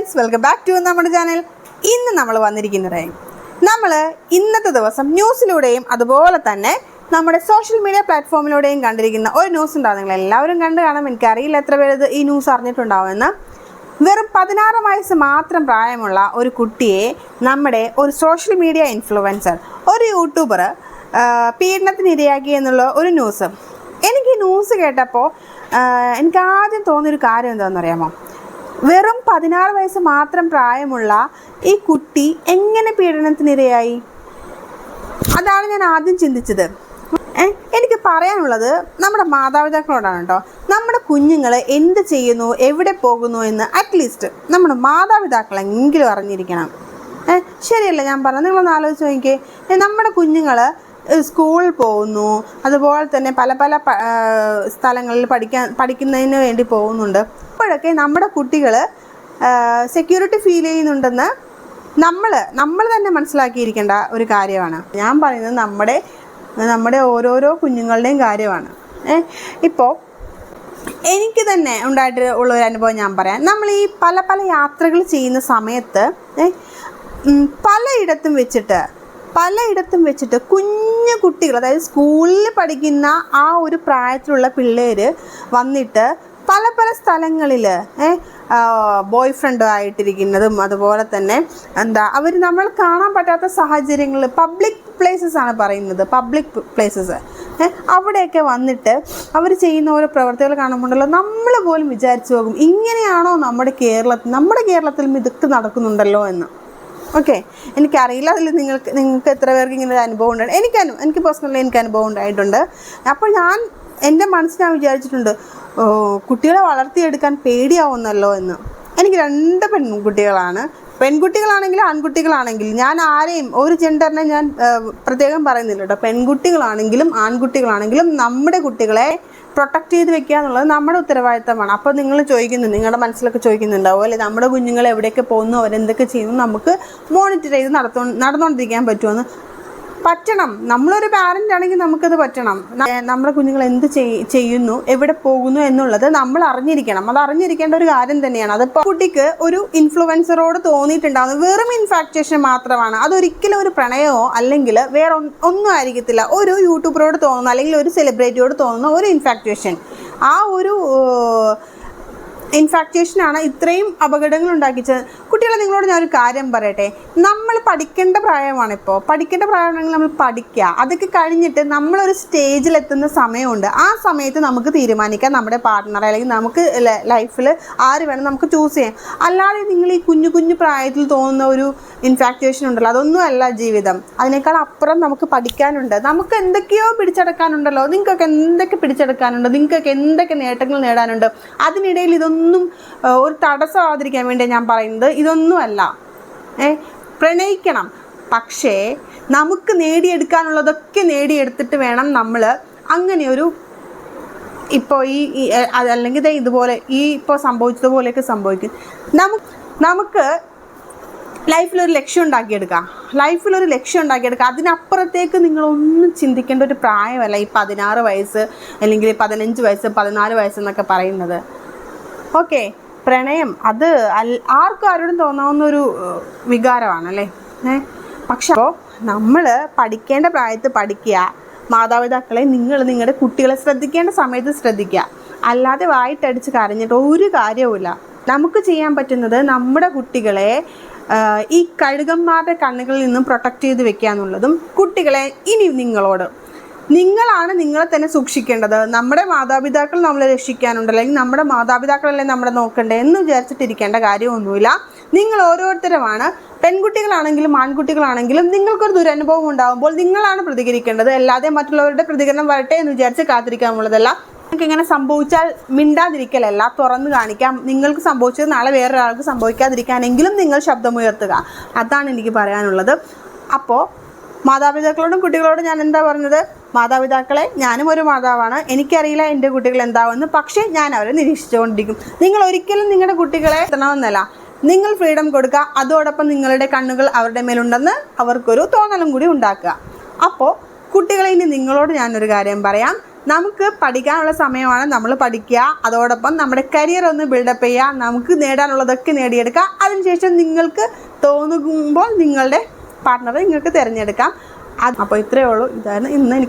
Friends welcome back to നമ്മുടെ channel ഇന്ന് നമ്മൾ വന്നിരിക്കുന്നത് നമ്മൾ ഇന്നത്തെ ദിവസം ന്യൂസിലൂടെയും അതുപോലെ തന്നെ നമ്മുടെ സോഷ്യൽ മീഡിയ പ്ലാറ്റ്ഫോമിലൂടെയും കണ്ടിരിക്കുന്ന ഒരു ന്യൂസ് ഉണ്ടാവും നിങ്ങൾ എല്ലാവരും കണ്ടു കാണും. എനിക്കറിയില്ല എത്ര പേര് ഈ ന്യൂസ് അറിഞ്ഞിട്ടുണ്ടാവുമെന്ന്. വെറും പതിനാറ് വയസ്സ് മാത്രം പ്രായമുള്ള ഒരു കുട്ടിയെ നമ്മുടെ ഒരു സോഷ്യൽ മീഡിയ ഇൻഫ്ലുവൻസർ ഒരു യൂട്യൂബർ പീഡനത്തിനിരയാക്കി എന്നുള്ള ഒരു ന്യൂസ് എനിക്ക് ന്യൂസ് കേട്ടപ്പോൾ എനിക്ക് ആദ്യം തോന്നിയൊരു കാര്യം എന്താണെന്ന് അറിയാമോ വെറും പതിനാറ് വയസ്സ് മാത്രം പ്രായമുള്ള ഈ കുട്ടി എങ്ങനെ പീഡനത്തിനിരയായി? അതാണ് ഞാൻ ആദ്യം ചിന്തിച്ചത്. എനിക്ക് പറയാനുള്ളത് നമ്മുടെ മാതാപിതാക്കളോടാണ് കേട്ടോ. നമ്മുടെ കുഞ്ഞുങ്ങൾ എന്ത് ചെയ്യുന്നു എവിടെ പോകുന്നു എന്ന് അറ്റ്ലീസ്റ്റ് നമ്മുടെ മാതാപിതാക്കളെങ്കിലും അറിഞ്ഞിരിക്കണം. ശരിയല്ല ഞാൻ പറഞ്ഞു നിങ്ങളൊന്ന് ആലോചിച്ച് നോക്കിയേ നമ്മുടെ കുഞ്ഞുങ്ങൾ സ്കൂളിൽ പോകുന്നു അതുപോലെ തന്നെ പല പല സ്ഥലങ്ങളിൽ പഠിക്കാൻ പഠിക്കുന്നതിന് വേണ്ടി പോകുന്നുണ്ട്. അപ്പോഴൊക്കെ നമ്മുടെ കുട്ടികൾ സെക്യൂരിറ്റി ഫീൽ ചെയ്യുന്നുണ്ടെന്ന് നമ്മൾ നമ്മൾ തന്നെ മനസ്സിലാക്കിയിരിക്കേണ്ട ഒരു കാര്യമാണ്. ഞാൻ പറയുന്നത് നമ്മുടെ നമ്മുടെ ഓരോരോ കുഞ്ഞുങ്ങളുടെയും കാര്യമാണ്. ഇപ്പോൾ എനിക്ക് തന്നെ ഉണ്ടായിട്ട് ഉള്ള ഒരു അനുഭവം ഞാൻ പറയാം. നമ്മൾ ഈ പല പല യാത്രകൾ ചെയ്യുന്ന സമയത്ത് പലയിടത്തും വെച്ചിട്ട് പലയിടത്തും വെച്ചിട്ട് കുഞ്ഞു കുട്ടികൾ അതായത് സ്കൂളിൽ പഠിക്കുന്ന ആ ഒരു പ്രായത്തിലുള്ള പിള്ളേർ വന്നിട്ട് പല പല സ്ഥലങ്ങളിൽ ബോയ് ഫ്രണ്ട് ആയിട്ടിരിക്കുന്നതും അതുപോലെ തന്നെ എന്താ അവർ നമ്മൾ കാണാൻ പറ്റാത്ത സാഹചര്യങ്ങളിൽ പബ്ലിക് പ്ലേസസ് ആണ് പറയുന്നത് പബ്ലിക് പ്ലേസസ് അവിടെയൊക്കെ വന്നിട്ട് അവർ ചെയ്യുന്ന ഓരോ പ്രവർത്തികൾ കാണുമ്പോണ്ടല്ലോ നമ്മൾ പോലും വിചാരിച്ചു പോകും ഇങ്ങനെയാണോ നമ്മുടെ കേരളത്തിൽ നമ്മുടെ കേരളത്തിലും ഇതൊക്കെ നടക്കുന്നുണ്ടല്ലോ എന്ന്. ഓക്കെ? എനിക്കറിയില്ല അതിൽ നിങ്ങൾക്ക് നിങ്ങൾക്ക് എത്ര പേർക്ക് ഇങ്ങനെ ഒരു അനുഭവം ഉണ്ടായിരുന്നു എനിക്ക് എനിക്ക് പേഴ്സണലി എനിക്ക് അനുഭവം ഉണ്ടായിട്ടുണ്ട്. അപ്പോൾ ഞാൻ എന്റെ മനസ്സിൽ ഞാൻ വിചാരിച്ചിട്ടുണ്ട് കുട്ടികളെ വളർത്തിയെടുക്കാൻ പേടിയാവുന്നല്ലോ എന്ന്. എനിക്ക് രണ്ട് പെൺകുട്ടികളാണ്. പെൺകുട്ടികളാണെങ്കിലും ആൺകുട്ടികളാണെങ്കിലും ഞാൻ ആരെയും ഒരു ജെൻഡറിനെ ഞാൻ പ്രത്യേകം പറയുന്നില്ല കേട്ടോ. പെൺകുട്ടികളാണെങ്കിലും ആൺകുട്ടികളാണെങ്കിലും നമ്മുടെ കുട്ടികളെ പ്രൊട്ടക്റ്റ് ചെയ്ത് വെക്കുക എന്നുള്ളത് നമ്മുടെ ഉത്തരവാദിത്തമാണ്. അപ്പോൾ നിങ്ങൾ ചോദിക്കുന്നു നിങ്ങളുടെ മനസ്സിലൊക്കെ ചോദിക്കുന്നുണ്ടാവും അല്ലെ നമ്മുടെ കുഞ്ഞുങ്ങൾ എവിടെയൊക്കെ പോകുന്നു അവരെന്തൊക്കെ ചെയ്യുന്നു നമുക്ക് മോണിറ്റർ ചെയ്ത് നടത്തോ നടന്നുകൊണ്ടിരിക്കാൻ പറ്റുമെന്ന് പറ്റണം. നമ്മളൊരു പാരന്റ് ആണെങ്കിൽ നമുക്കത് പറ്റണം. നമ്മുടെ കുഞ്ഞുങ്ങൾ എന്ത് ചെയ്യുന്നു എവിടെ പോകുന്നു എന്നുള്ളത് നമ്മൾ അറിഞ്ഞിരിക്കണം. അത് അറിഞ്ഞിരിക്കേണ്ട ഒരു കാര്യം തന്നെയാണ്. അതിപ്പോൾ കുട്ടിക്ക് ഒരു ഇൻഫ്ലുവൻസറോട് തോന്നിയിട്ടുണ്ടാകുന്നത് വെറും ഇൻഫാക്ചേഷൻ മാത്രമാണ്. അതൊരിക്കലും ഒരു പ്രണയമോ അല്ലെങ്കിൽ വേറെ ഒന്ന് ആയിരിക്കത്തില്ല. ഒരു യൂട്യൂബറോട് തോന്നുന്ന അല്ലെങ്കിൽ ഒരു സെലിബ്രിറ്റിയോട് തോന്നുന്ന ഒരു ഇൻഫാക്ചേഷൻ ആ ഒരു ഏഹ്, ഇൻഫാക്റ്റേഷനാണ് ഇത്രയും അപകടങ്ങൾ ഉണ്ടാക്കിച്ചത്. കുട്ടികളെ നിങ്ങളോട് ഞാനൊരു കാര്യം പറയട്ടെ? നമ്മൾ പഠിക്കേണ്ട പ്രായമാണ് ഇപ്പോൾ പഠിക്കേണ്ട പ്രായമാണെങ്കിൽ നമ്മൾ പഠിക്കുക അതൊക്കെ കഴിഞ്ഞിട്ട് നമ്മളൊരു സ്റ്റേജിലെത്തുന്ന സമയമുണ്ട്. ആ സമയത്ത് നമുക്ക് തീരുമാനിക്കാം നമ്മുടെ പാർട്ട്ണറെ അല്ലെങ്കിൽ നമുക്ക് ലൈഫിൽ ആര് വേണം നമുക്ക് ചൂസ് ചെയ്യാം. അല്ലാതെ നിങ്ങൾ ഈ കുഞ്ഞു കുഞ്ഞു പ്രായത്തിൽ തോന്നുന്ന ഒരു ഇൻഫാക്ച്വേഷൻ ഉണ്ടല്ലോ അതൊന്നും അല്ല ജീവിതം. അതിനേക്കാൾ അപ്പുറം നമുക്ക് പഠിക്കാനുണ്ട്. നമുക്ക് എന്തൊക്കെയോ പിടിച്ചെടുക്കാനുണ്ടല്ലോ. നിങ്ങൾക്കൊക്കെ എന്തൊക്കെ പിടിച്ചെടുക്കാനുണ്ട്? നിങ്ങൾക്കൊക്കെ എന്തൊക്കെ നേട്ടങ്ങൾ നേടാനുണ്ട്? അതിനിടയിൽ ഇതൊന്നും ഒരു തടസ്സമാതിരിക്കാൻ വേണ്ടി ഞാൻ പറയുന്നത്. ഇതൊന്നുമല്ല ഏ പ്രണയിക്കണം. പക്ഷേ നമുക്ക് നേടിയെടുക്കാനുള്ളതൊക്കെ നേടിയെടുത്തിട്ട് വേണം നമ്മൾ അങ്ങനെ ഒരു ഇപ്പോൾ ഈ അതല്ലെങ്കിൽ ഇതുപോലെ ഈ ഇപ്പോൾ സംഭവിച്ചതുപോലെയൊക്കെ സംഭവിക്കും. നമുക്ക് നമുക്ക് ലൈഫിലൊരു ലക്ഷ്യം ഉണ്ടാക്കിയെടുക്കാം. ലൈഫിലൊരു ലക്ഷ്യം ഉണ്ടാക്കിയെടുക്കുക അതിനപ്പുറത്തേക്ക് നിങ്ങളൊന്നും ചിന്തിക്കേണ്ട ഒരു പ്രായമല്ല ഈ പതിനാറ് വയസ്സ് അല്ലെങ്കിൽ പതിനഞ്ച് വയസ്സ് പതിനാല് വയസ്സ് എന്നൊക്കെ പറയുന്നത്. ഓക്കെ? പ്രണയം അത് ആർക്കും ആരോടും തോന്നാവുന്ന ഒരു വികാരമാണല്ലേ? ഏ? പക്ഷെ അപ്പോൾ നമ്മൾ പഠിക്കേണ്ട പ്രായത്ത് പഠിക്കുക മാതാപിതാക്കളെ നിങ്ങൾ നിങ്ങളുടെ കുട്ടികളെ ശ്രദ്ധിക്കേണ്ട സമയത്ത് ശ്രദ്ധിക്കുക. അല്ലാതെ വായിട്ടടിച്ച് കരഞ്ഞിട്ട് ഒരു കാര്യവുമില്ല. നമുക്ക് ചെയ്യാൻ പറ്റുന്നത് നമ്മുടെ കുട്ടികളെ ഈ കഴുകന്മാരുടെ കണ്ണുകളിൽ നിന്നും പ്രൊട്ടക്റ്റ് ചെയ്ത് വെക്കുക എന്നുള്ളതും കുട്ടികളെ ഇനി നിങ്ങളോട് നിങ്ങളാണ് നിങ്ങളെ തന്നെ സൂക്ഷിക്കേണ്ടത്. നമ്മുടെ മാതാപിതാക്കൾ നമ്മളെ രക്ഷിക്കാനുണ്ട്. അല്ലെങ്കിൽ നമ്മുടെ മാതാപിതാക്കളല്ലേ നമ്മളെ നോക്കണ്ടേ എന്ന് വിചാരിച്ചിട്ടിരിക്കേണ്ട കാര്യമൊന്നുമില്ല. നിങ്ങൾ ഓരോരുത്തരുമാണ്. പെൺകുട്ടികളാണെങ്കിലും ആൺകുട്ടികളാണെങ്കിലും നിങ്ങൾക്കൊരു ദുരനുഭവം ഉണ്ടാകുമ്പോൾ നിങ്ങളാണ് പ്രതികരിക്കേണ്ടത്. അല്ലാതെ മറ്റുള്ളവരുടെ പ്രതികരണം വരട്ടെ എന്ന് വിചാരിച്ച് കാത്തിരിക്കാനുള്ളതല്ല. നിങ്ങൾക്ക് ഇങ്ങനെ സംഭവിച്ചാൽ മിണ്ടാതിരിക്കലല്ല. തുറന്നു കാണിക്കാം. നിങ്ങൾക്ക് സംഭവിച്ചത് നാളെ വേറൊരാൾക്ക് സംഭവിക്കാതിരിക്കാനെങ്കിലും നിങ്ങൾ ശബ്ദമുയർത്തുക. അതാണ് എനിക്ക് പറയാനുള്ളത്. അപ്പോൾ മാതാപിതാക്കളോടും കുട്ടികളോടും ഞാൻ എന്താ പറഞ്ഞത്? മാതാപിതാക്കളെ ഞാനും ഒരു മാതാവാണ്. എനിക്കറിയില്ല എന്റെ കുട്ടികൾ എന്താവുമെന്ന്. പക്ഷേ ഞാൻ അവരെ നിരീക്ഷിച്ചുകൊണ്ടിരിക്കും. നിങ്ങൾ ഒരിക്കലും നിങ്ങളുടെ കുട്ടികളെ എത്തണമെന്നല്ല നിങ്ങൾ ഫ്രീഡം കൊടുക്കുക. അതോടൊപ്പം നിങ്ങളുടെ കണ്ണുകൾ അവരുടെ മേലുണ്ടെന്ന് അവർക്കൊരു തോന്നലും കൂടി ഉണ്ടാക്കുക. അപ്പോൾ കുട്ടികളെ ഇനി നിങ്ങളോട് ഞാനൊരു കാര്യം പറയാം. നമുക്ക് പഠിക്കാനുള്ള സമയമാണ്. നമ്മൾ പഠിക്കുക. അതോടൊപ്പം നമ്മുടെ കരിയർ ഒന്ന് ബിൽഡപ്പ് ചെയ്യുക. നമുക്ക് നേടാനുള്ളതൊക്കെ നേടിയെടുക്കുക. അതിനുശേഷം നിങ്ങൾക്ക് തോന്നുമ്പോൾ നിങ്ങളുടെ പാർട്ട്ണറെ നിങ്ങൾക്ക് തിരഞ്ഞെടുക്കാം. അപ്പോൾ ഇത്രയേ ഉള്ളൂ. ഇതാണ് ഇന്ന് എനിക്ക്